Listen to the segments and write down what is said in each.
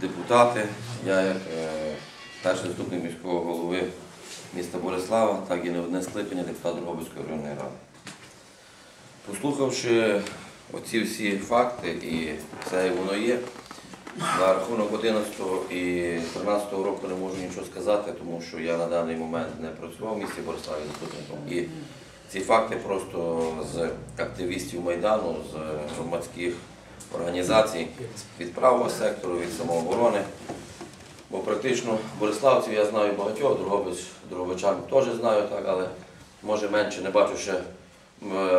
депутати. Я як е, перший заступник міського голови міста Борислава, так і не одне скликання депутат Дрогобицької районної ради. Послухавши оці всі факти і як воно є, на рахунок 11 і 13 року не можу нічого сказати, тому що я на даний момент не працював в місті Бориславі заступником. І ці факти просто з активістів Майдану, з громадських організацій, від правого сектору, від самооборони. Бо практично Бориславців я знаю багатьох, Дрогобич, Дрогобичан теж знаю, так, але може менше не бачу ще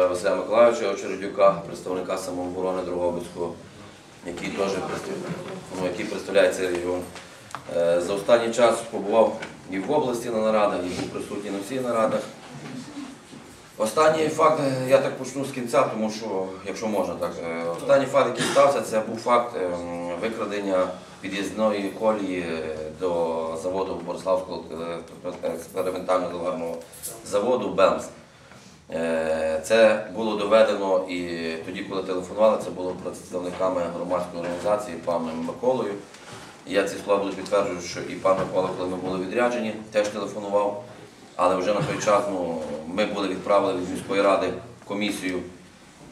Василя Миколаївича Очередюка, представника самооборони Дрогобицького, який теж ну, який представляє цей регіон. Е, За останній час побував і в області на нарадах, і був присутній на всіх нарадах. Останній факт, е, я так почну з кінця, тому що, якщо можна так, е, останній факт, який стався, це був факт е, викрадення під'їзної колії е, до заводу Бориславського е, експериментального заводу БЕМС. Це було доведено і тоді, коли телефонували, це було представниками громадської організації паном Миколою. Я ці слова буду підтверджую, що і пан Микола, коли ми були відряджені, теж телефонував. Але вже на той час ну, ми були відправили від міської ради комісію,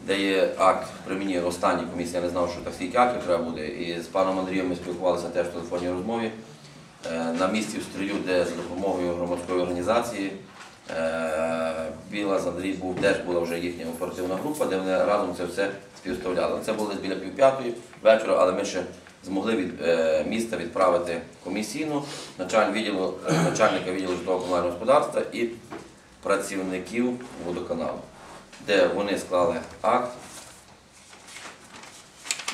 де є акт при мені останній комісії, я не знав, що так стільки актів треба буде. І з паном Андрієм ми спілкувалися теж в телефонній розмові. Е, На місці в стрію, де за допомогою громадської організації е, Біла з Андрій був, теж була вже їхня оперативна група, де вони разом це все співставляли. Це було десь біля півп'ятої вечора, але ми ще змогли від е, міста відправити комісійну е, начальника відділу житлового комунального господарства і працівників водоканалу, де вони склали акт.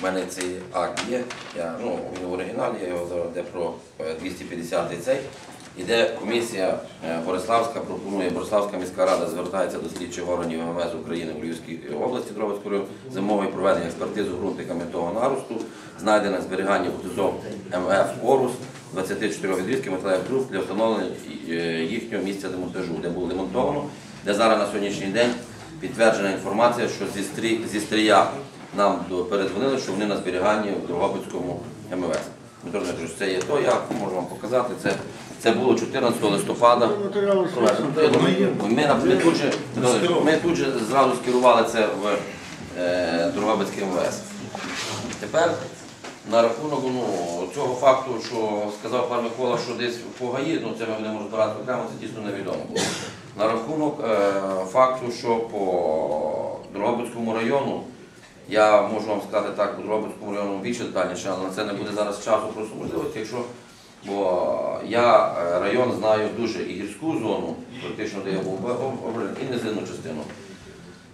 У мене цей акт є, ну, він в оригіналі, я його зараз де про е, 250 цей. І де комісія е, Бориславська пропонує, Бориславська міська рада звертається до слідчих органів МВС України в Львівській області Дробицького району проведення експертизи ґрунтиками того наросту, знайдене зберігання УТЗО МФ Орус 24 відрізків металевих труб для встановлення е, їхнього місця демонтажу, де було демонтовано, де зараз на сьогоднішній день підтверджена інформація, що зі стрія нам передзвонили, що вони на зберіганні в Дрогобицькому МВС. Дмитро Дмитрович, це є то, я можу вам показати. Це, це було 14 листопада. Ми, ми, тут же, ми тут же зразу скерували це в е, Дрогобицький МВС. Тепер на рахунок ну, цього факту, що сказав пан Микола, що десь по ГАІ, ну це ми будемо розбирати окремо, це дійсно невідомо було. На рахунок е, факту, що по Дрогобицькому району, я можу вам сказати так, по Дрогобицькому району більше детальніше, але на це не буде зараз часу просто можливості, якщо Бо я е, район знаю дуже і гірську зону, практично де я був обраний, і низинну частину.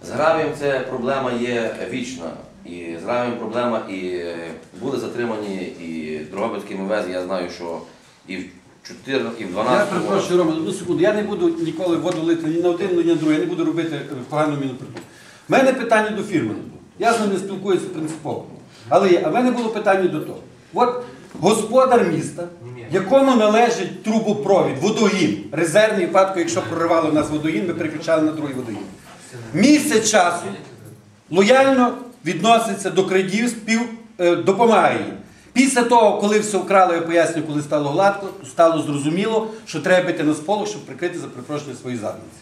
З гравієм це проблема є вічна. І з гравієм проблема і е, були затримані і Дрогобицький МВС, я знаю, що і в 14, і в Я 12 перепрошую, Рома, одну секунду. Я не буду ніколи воду лити ні на один, ні на другий. Я не буду робити е, погану міну. У мене питання до фірми. Я з ним не спілкуюся принципово. Але є. А в мене було питання до того. От господар міста, якому належить трубопровід, водогін, резервний випадку, якщо проривали в нас водогін, ми переключали на другий водогін. Місяць часу лояльно відноситься до крадів, спів, е, допомагає їм. Після того, коли все вкрали, я поясню, коли стало гладко, стало зрозуміло, що треба бити на сполох, щоб прикрити за перепрошення свої задниці.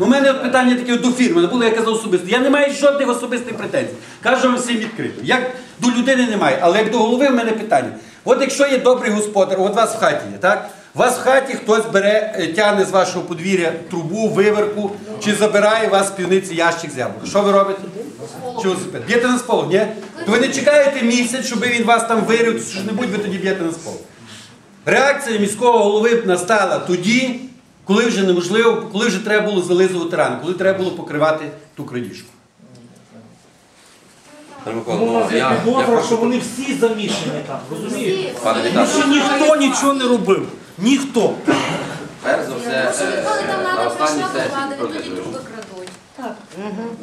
У мене питання таке до фірми, не було, я казав особисто. Я не маю жодних особистих претензій. Кажу вам всім відкрито. Як до людини немає, але як до голови в мене питання. От якщо є добрий господар, от вас в хаті є, так? У вас в хаті хтось бере, е, тягне з вашого подвір'я трубу, виверку, чи забирає вас з півниці ящик з яблук. Що ви робите? Велосипед? Б'єте на сполох, ні? То ви не чекаєте місяць, щоб він вас там вирив, що-небудь, ви тоді б'єте на сполох. Реакція міського голови настала тоді, коли вже неможливо, коли вже треба було зализувати рани, коли треба було покривати ту крадіжку. Тому нас ну, є підозра, що вони всі замішані там, розумієте? пане Тому Віталію, що ніхто нічого не робив. Ніхто. перш за все, Що е, на останній сесії, крадуть.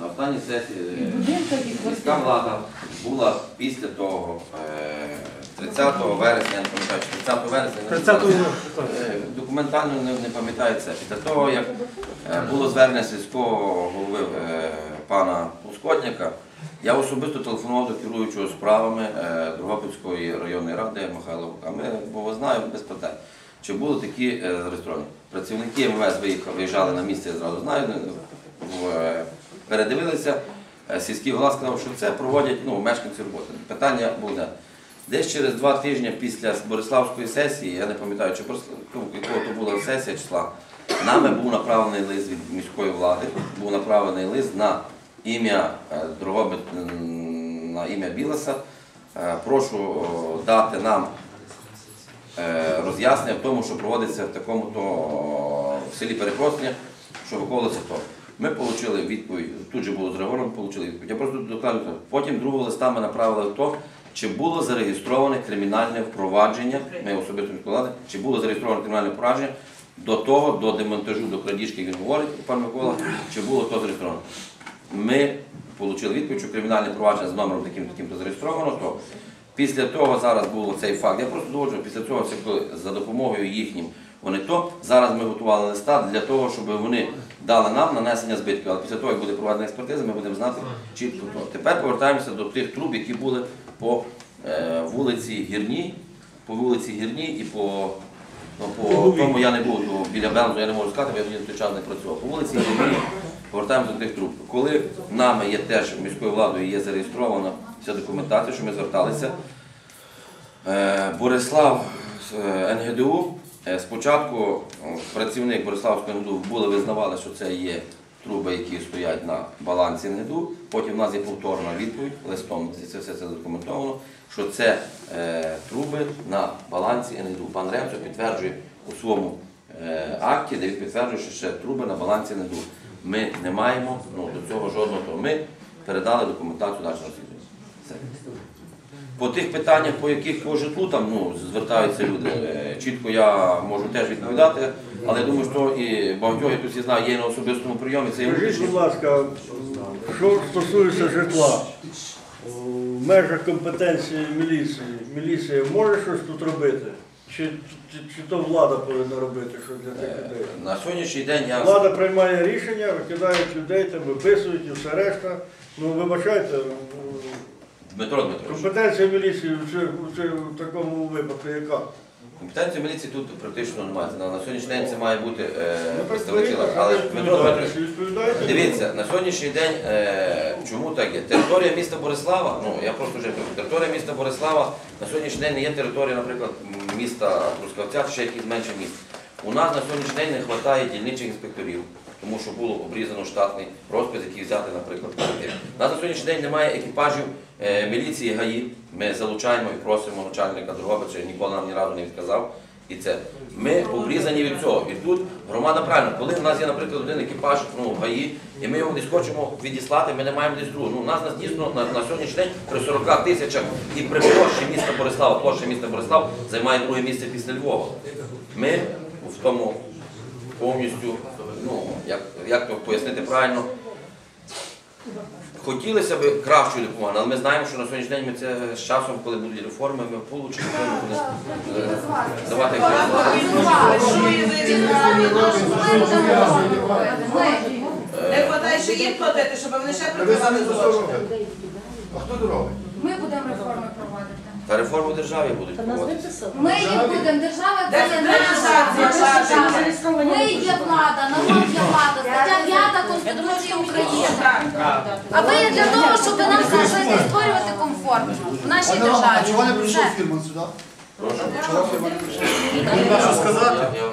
на останній сесії е, міська влада була після того, е, 30 вересня, я не пам'ятаю, чи 30 вересня, 30 пам'ятаю. Документально не, не пам'ятаю це. Після того, як е, було звернення сільського голови е, пана Ускотника, Я особисто телефонував до керуючого справами е, Дрогобицької районної ради Михайла Вука. Ми, бо знаю, без питань. Чи були такі зареєстровані? Працівники МВС виїжджали на місце, я зразу знаю, передивилися. Сільський голова сказав, що це проводять ну, мешканці роботи. Питання буде. Десь через два тижні після Бориславської сесії, я не пам'ятаю, чи ну, якого то була сесія числа, нами був направлений лист від міської влади, був направлений лист на ім'я е, Дрогобит, на ім'я Білоса. Е, Прошу дати нам е, роз'яснення в тому, що проводиться в такому-то в селі Перепросня, що виконувалося то. Ми отримали відповідь, тут же було з Григором, отримали відповідь. Я просто докладу. Потім другого листа ми направили в то, чи було зареєстроване кримінальне впровадження, ми особисто відкладали, чи було зареєстроване кримінальне впровадження до того, до демонтажу, до крадіжки, як він говорить, пан Микола, чи було то зареєстровано. Ми отримали відповідь, що кримінальне провадження з номером таким таким то зареєстровано, то після того зараз був цей факт. Я просто доводжу, після цього це коли за допомогою їхнім вони то. Зараз ми готували листа для того, щоб вони дали нам нанесення збитків. Але після того, як буде проведена експертиза, ми будемо знати чітко то. Тепер повертаємося до тих труб, які були по е, вулиці Гірній, по вулиці Гірній і по. Ну, по тому я не був то біля Бензу, я не можу сказати, бо я в той час не працював. По вулиці Гірній повертаємося до тих труб. Коли нами є теж міською владою є зареєстрована вся документація, що ми зверталися. Е, Борислав е, НГДУ. Спочатку працівник Бориславського НГДУ були визнавали, що це є труби, які стоять на балансі НГДУ. Потім в нас є повторна відповідь листом, це все це задокументовано, що це е, труби на балансі НГДУ. Пан Ремцо підтверджує у своєму е, акті, де він підтверджує, що ще труби на балансі НГДУ. Ми не маємо ну, до цього жодного. того. Ми передали документацію нашого розслідування. По тих питаннях, по яких по житлу там ну, звертаються люди, е, чітко я можу теж відповідати, але я думаю, що і багатьох, я тут всі знаю, є на особистому прийомі, це є Скажіть, будь ласка, що стосується житла, в межах компетенції міліції, міліція може щось тут робити? Чи, чи, чи то влада повинна робити щось для тих людей? На сьогоднішній день я Влада приймає рішення, викидають людей, там виписують і все решта. Ну, вибачайте, Дмитро Дмитрович. компетенція міліції в, цьому- в такому випадку яка? Компетенції міліції тут практично немає. На, на сьогоднішній день це має бути е, Ну, представники. Але Дмитро Дмитрович. Дивіться, на сьогоднішній день е, чому так є? Територія міста Борислава, ну я просто вже кажу, територія міста Борислава на сьогоднішній день не є територія, наприклад, міста Трускавця, ще якийсь менше міст. У нас на сьогоднішній день не вистачає дільничих інспекторів, тому що було обрізано штатний розпис, який взяти, наприклад. У на сьогоднішній день немає екіпажів е, міліції ГАІ. Ми залучаємо і просимо начальника Дрогобича, ніколи нам ні разу не відказав. І це ми обрізані від цього. І тут громада правильно, коли в нас є, наприклад, один екіпаж ну, ГАІ, і ми його десь хочемо відіслати, ми не маємо десь другого. Ну, у нас нас дійсно на, на сьогоднішній день при 40 тисячах і при площі міста Борислава, площа міста Борислав займає друге місце після Львова. Ми в тому повністю, ну, як, як то пояснити правильно, Хотілося б кращої допомоги, але ми знаємо, що на сьогоднішній день ми це з часом, коли будуть реформи, ми получимо е, давати Не хватає, що їм платити, щоб вони ще працювали А хто це робить? Ми будемо реформи проводити. Та реформи в державі будуть проводитися. Ми їх будемо, держава це є наша Ми є влада, народ є влада, стаття 5 Конституції України. А ви є для того, щоб нам зробити створювати комфорт в нашій Романе, а чого не державі. прийшов Все. фірман сюди? Чого не прийшов?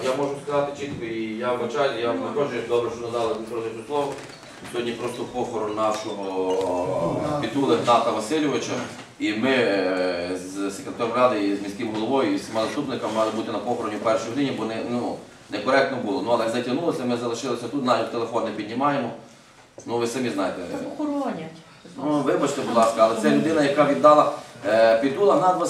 Я, можу сказати чітко, і я вбачаю, я ми добре, що надали Дмитро слово. Сьогодні просто похорон нашого Пітули Гната Васильовича. І ми е, з секретарем ради і з міським головою і з всіма заступниками мали бути на похороні в першій годині, бо не, ну, некоректно було. Ну, але як затягнулося, ми залишилися тут, навіть телефон не піднімаємо. Ну, ви самі знаєте. Охоронять. Ну, вибачте, будь ласка, але це людина, яка віддала е, Пітула Гнат Васильович.